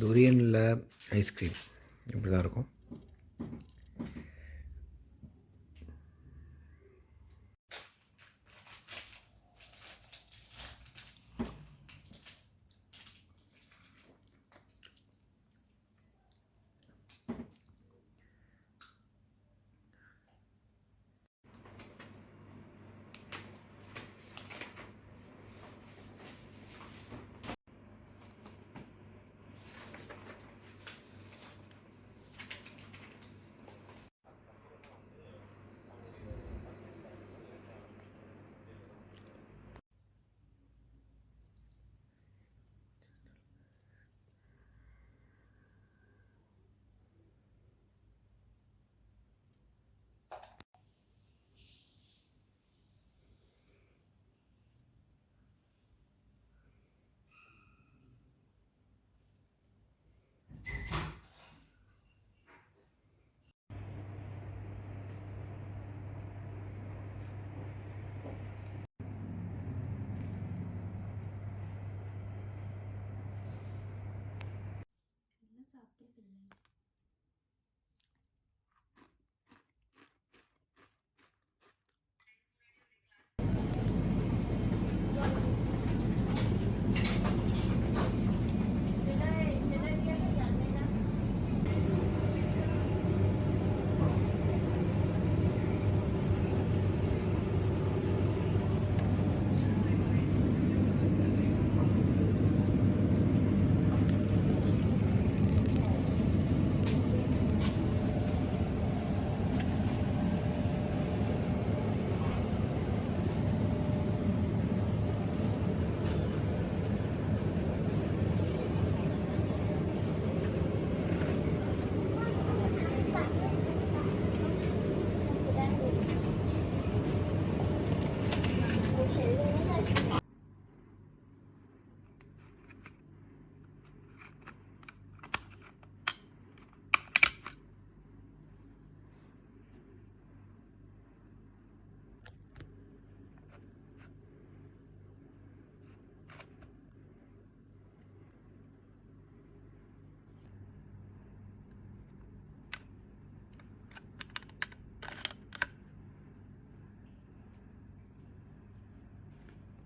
துரியனில் ice cream இப்படி தான் இருக்கும்